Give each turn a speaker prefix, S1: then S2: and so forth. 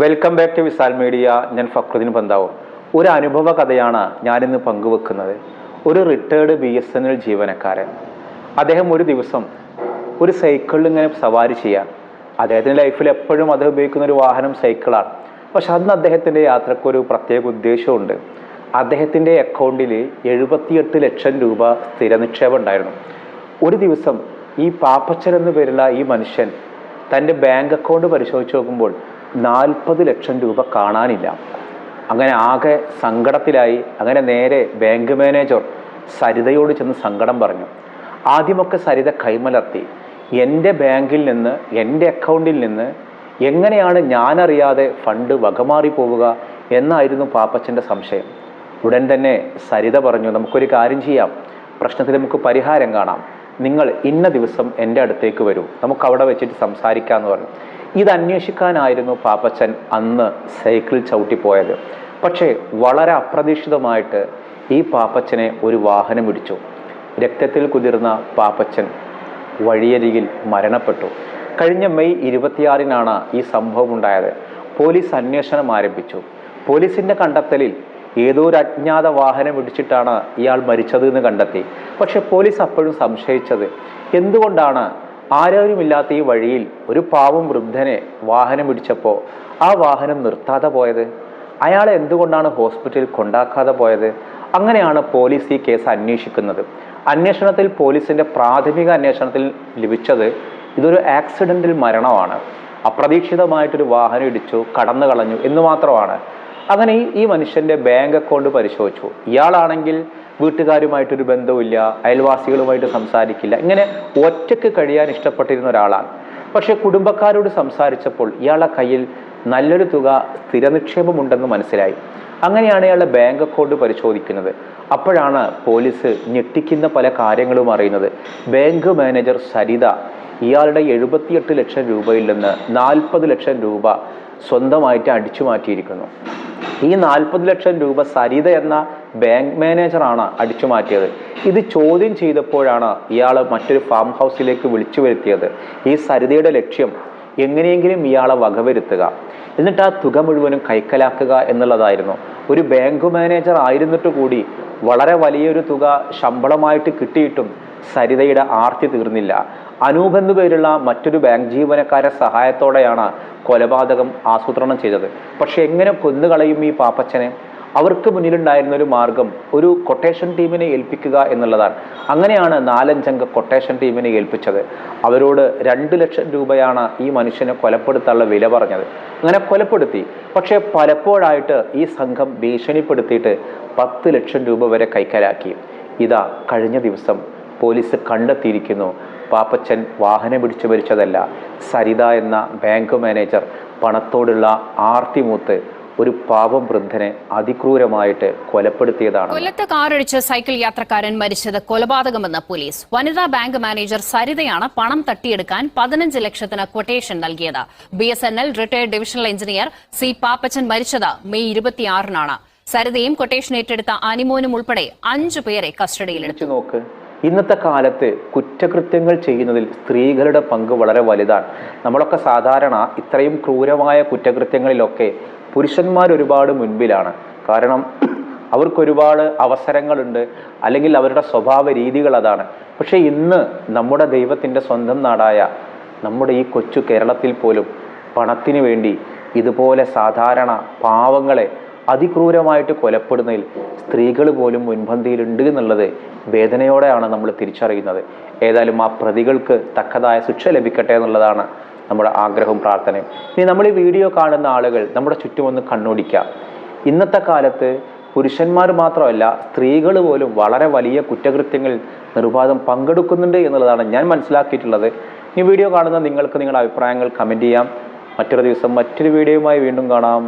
S1: Welcome back to Visal media ഞാൻ ഫക്രുദ്ദീൻ പന്താവ് ഒരു അനുഭവ കഥയാണ് ഞാനിന്ന് പങ്കുവെക്കുന്നത്. ഒരു retired B S N L ജീവനക്കാരൻ. അദ്ദേഹം ഒരു ദിവസം ഒരു സൈക്കിളിൽ ഇങ്ങനെ സവാരി ചെയ്യാൻ. അദ്ദേഹത്തിന്റെ ലൈഫിൽ എപ്പോഴും അദ്ദേഹം ഉപയോഗിക്കുന്ന ഒരു വാഹനം സൈക്കിളാണ് പക്ഷെ അന്ന് അദ്ദേഹത്തിന്റെ യാത്രയ്ക്ക് ഒരു പ്രത്യേക ഉദ്ദേശമുണ്ട് അദ്ദേഹത്തിന്റെ അക്കൗണ്ടിൽ എഴുപത്തിയെട്ട് ലക്ഷം രൂപ സ്ഥിര നിക്ഷേപം ഉണ്ടായിരുന്നു. ഒരു ദിവസം ഈ പാപ്പച്ചൻ എന്ന് പേരുള്ള ഈ മനുഷ്യൻ തന്റെ ബാങ്ക് അക്കൗണ്ട് പരിശോധിച്ച് നോക്കുമ്പോൾ നാൽപ്പത് ലക്ഷം രൂപ കാണാനില്ല. അങ്ങനെ ആകെ സങ്കടത്തിലായി അങ്ങനെ നേരെ ബാങ്ക് മാനേജർ സരിതയോട് ചെന്ന് സങ്കടം പറഞ്ഞു. ആദ്യമൊക്കെ സരിത കൈമലർത്തി എന്റെ ബാങ്കിൽ നിന്ന് എന്റെ അക്കൗണ്ടിൽ നിന്ന് എങ്ങനെയാണ് ഞാനറിയാതെ ഫണ്ട് വകമാറി പോവുക? എന്നായിരുന്നു പാപ്പച്ചന്റെ സംശയം. ഉടൻ തന്നെ സരിത പറഞ്ഞു നമുക്കൊരു കാര്യം ചെയ്യാം. പ്രശ്നത്തിൽ നമുക്ക് പരിഹാരം കാണാം. നിങ്ങൾ ഇന്ന ദിവസം എന്റെ അടുത്തേക്ക് വരൂ. നമുക്ക് അവിടെ വെച്ചിട്ട് സംസാരിക്കാമെന്ന് പറഞ്ഞു. ഇത് അന്വേഷിക്കാനായിരുന്നു പാപ്പച്ചൻ അന്ന് സൈക്കിൾ ചവിട്ടിപ്പോയത്. പക്ഷേ വളരെ അപ്രതീക്ഷിതമായിട്ട് ഈ പാപ്പച്ചനെ ഒരു വാഹനം ഇടിച്ചു. രക്തത്തിൽ കുതിർന്ന പാപ്പച്ചൻ വഴിയരികിൽ മരണപ്പെട്ടു. കഴിഞ്ഞ മെയ് ഇരുപത്തിയാറിനാണ് ഈ സംഭവം ഉണ്ടായത് പോലീസ് അന്വേഷണം ആരംഭിച്ചു. പോലീസിന്റെ കണ്ടെത്തലിൽ ഏതോ ഒരു അജ്ഞാത വാഹനം ഇടിച്ചിട്ടാണ് ഇയാൾ മരിച്ചത് എന്ന് കണ്ടെത്തി. പക്ഷെ പോലീസ് അപ്പോഴും സംശയിച്ചത് എന്തുകൊണ്ടാണ് ആരോരുമില്ലാത്ത ഈ വഴിയിൽ ഒരു പാവം വൃദ്ധനെ വാഹനം പിടിച്ചപ്പോൾ ആ വാഹനം നിർത്താതെ പോയത്? അയാളെ എന്തുകൊണ്ടാണ് ഹോസ്പിറ്റലിൽ കൊണ്ടാക്കാതെ പോയത്? അങ്ങനെയാണ് പോലീസ് ഈ കേസ് അന്വേഷിക്കുന്നത്. അന്വേഷണത്തിൽ പോലീസിന്റെ പ്രാഥമിക അന്വേഷണത്തിൽ ലഭിച്ചത് ഇതൊരു ആക്സിഡന്റിൽ മരണമാണ്. അപ്രതീക്ഷിതമായിട്ടൊരു വാഹനം ഇടിച്ചു കടന്നു കളഞ്ഞു എന്ന് മാത്രമാണ്. അങ്ങനെ ഈ മനുഷ്യന്റെ ബാങ്ക് അക്കൗണ്ട് പരിശോധിച്ചു. ഇയാളാണെങ്കിൽ വീട്ടുകാരുമായിട്ടൊരു ബന്ധവുമില്ല അയൽവാസികളുമായിട്ട് സംസാരിക്കില്ല. ഇങ്ങനെ ഒറ്റയ്ക്ക് കഴിയാൻ ഇഷ്ടപ്പെട്ടിരുന്ന ഒരാളാണ്. പക്ഷെ കുടുംബക്കാരോട് സംസാരിച്ചപ്പോൾ ഇയാളെ കയ്യിൽ നല്ലൊരു തുക സ്ഥിര നിക്ഷേപമുണ്ടെന്ന് മനസ്സിലായി. അങ്ങനെയാണ് ഇയാളുടെ ബാങ്ക് അക്കൗണ്ട് പരിശോധിക്കുന്നത്. അപ്പോഴാണ് പോലീസ് ഞെട്ടിക്കുന്ന പല കാര്യങ്ങളും അറിയുന്നത്. ബാങ്ക് മാനേജർ സരിത ഇയാളുടെ എഴുപത്തിയെട്ട് ലക്ഷം രൂപയിൽ നിന്ന് നാൽപ്പത് ലക്ഷം രൂപ സ്വന്തമായിട്ട് അടിച്ചു മാറ്റിയിരിക്കുന്നു ഈ നാൽപ്പത് ലക്ഷം രൂപ സരിത എന്ന ബാങ്ക് മാനേജറാണ് അടിച്ചു മാറ്റിയത്. ഇത് ചോദ്യം ചെയ്തപ്പോഴാണ് ഇയാൾ മറ്റൊരു ഫാം ഹൗസിലേക്ക് വിളിച്ചു വരുത്തിയത്. ഈ സരിതയുടെ ലക്ഷ്യം എങ്ങനെയെങ്കിലും ഇയാളെ വകവരുത്തുക. എന്നിട്ട് ആ തുക മുഴുവനും കൈക്കലാക്കുക എന്നുള്ളതായിരുന്നു. ഒരു ബാങ്ക് മാനേജർ ആയിരുന്നിട്ട് കൂടി വളരെ വലിയൊരു തുക ശമ്പളമായിട്ട് കിട്ടിയിട്ടും സരിതയുടെ ആർത്തി തീർന്നില്ല. അനൂപ് എന്നു പേരുള്ള മറ്റൊരു ബാങ്ക് ജീവനക്കാരെ സഹായത്തോടെയാണ് കൊലപാതകം ആസൂത്രണം ചെയ്തത്. പക്ഷെ എങ്ങനെ കൊന്നുകളയും ഈ പാപ്പച്ചനെ? അവർക്ക് മുന്നിലുണ്ടായിരുന്ന ഒരു മാർഗം ഒരു കൊട്ടേഷൻ ടീമിനെ ഏൽപ്പിക്കുക എന്നുള്ളതാണ്. അങ്ങനെയാണ് നാലഞ്ചംഗ കൊട്ടേഷൻ ടീമിനെ ഏൽപ്പിച്ചത്. അവരോട് രണ്ട് ലക്ഷം രൂപയാണ് ഈ മനുഷ്യനെ കൊലപ്പെടുത്താനുള്ള വില പറഞ്ഞത്. അങ്ങനെ കൊലപ്പെടുത്തി. പക്ഷേ പലപ്പോഴായിട്ട് ഈ സംഘം ഭീഷണിപ്പെടുത്തിയിട്ട് പത്ത് ലക്ഷം രൂപ വരെ കൈക്കലാക്കി. ഇതാ കഴിഞ്ഞ ദിവസം പോലീസ് കണ്ടെത്തിയിരിക്കുന്നു. പാപ്പച്ചൻ വാഹനം പിടിച്ചു മരിച്ചതല്ല സരിത എന്ന ബാങ്ക് മാനേജർ പണത്തോടുള്ള ആർത്തിമൂത്ത് ഒരു പാവം വൃദ്ധനെ അതിക്രൂരമായിട്ട് കൊലപ്പെടുത്തിയതാണ്.
S2: കൊല്ലത്ത് കാറിടിച്ച് സൈക്കിൾ യാത്രക്കാരൻ മരിച്ചത് കൊലപാതകമെന്ന് പോലീസ്. വനിതാ ബാങ്ക് മാനേജർ സരിതയാണ് പണം തട്ടിയെടുക്കാൻ പതിനഞ്ച് ലക്ഷത്തിന് ക്വട്ടേഷൻ നൽകിയത്. B S N L retired divisional engineer C Pappachan മരിച്ചത് മെയ് ഇരുപത്തിയാറിനാണ്. സരിതയും കൊട്ടേഷൻ ഏറ്റെടുത്ത അനിമോനും ഉൾപ്പെടെ അഞ്ചു പേരെ കസ്റ്റഡിയിലെടുത്തു.
S1: നോക്ക്. ഇന്നത്തെ കാലത്ത് കുറ്റകൃത്യങ്ങൾ ചെയ്യുന്നതിൽ സ്ത്രീകളുടെ പങ്ക് വളരെ വലുതാണ്. നമ്മളൊക്കെ സാധാരണ ഇത്രയും ക്രൂരമായ കുറ്റകൃത്യങ്ങളിലൊക്കെ പുരുഷന്മാർ ഒരുപാട് മുൻപിലാണ്. കാരണം അവർക്ക് ഒരുപാട് അവസരങ്ങളുണ്ട്. അല്ലെങ്കിൽ അവരുടെ സ്വഭാവ രീതികൾ അതാണ്. പക്ഷേ ഇന്ന് നമ്മുടെ ദൈവത്തിന്റെ സ്വന്തം നാടായ നമ്മുടെ ഈ കൊച്ചു കേരളത്തിൽ പോലും പണത്തിന് വേണ്ടി ഇതുപോലെ സാധാരണ പാവങ്ങളെ അതിക്രൂരമായിട്ട് കൊലപ്പെടുന്നതിൽ സ്ത്രീകൾ പോലും മുൻപന്തിയിലുണ്ട് എന്നുള്ളത് വേദനയോടെയാണ് നമ്മൾ തിരിച്ചറിയുന്നത്. ഏതായാലും ആ പ്രതികൾക്ക് തക്കതായ ശിക്ഷ ലഭിക്കട്ടെ എന്നുള്ളതാണ് നമ്മുടെ ആഗ്രഹവും പ്രാർത്ഥനയും. ഇനി നമ്മൾ ഈ വീഡിയോ കാണുന്ന ആളുകൾ നമ്മുടെ ചുറ്റും ഒന്ന് കണ്ണോടിക്കുക ഇന്നത്തെ കാലത്ത് പുരുഷന്മാർ മാത്രമല്ല സ്ത്രീകൾ പോലും വളരെ വലിയ കുറ്റകൃത്യങ്ങളിൽ നിർബാധം പങ്കെടുക്കുന്നുണ്ട് എന്നുള്ളതാണ് ഞാൻ മനസ്സിലാക്കിയിട്ടുള്ളത്. ഈ വീഡിയോ കാണുന്ന നിങ്ങൾക്ക് നിങ്ങളുടെ അഭിപ്രായങ്ങൾ കമന്റ് ചെയ്യാം. മറ്റൊരു ദിവസം മറ്റൊരു വീഡിയോയുമായി വീണ്ടും കാണാം.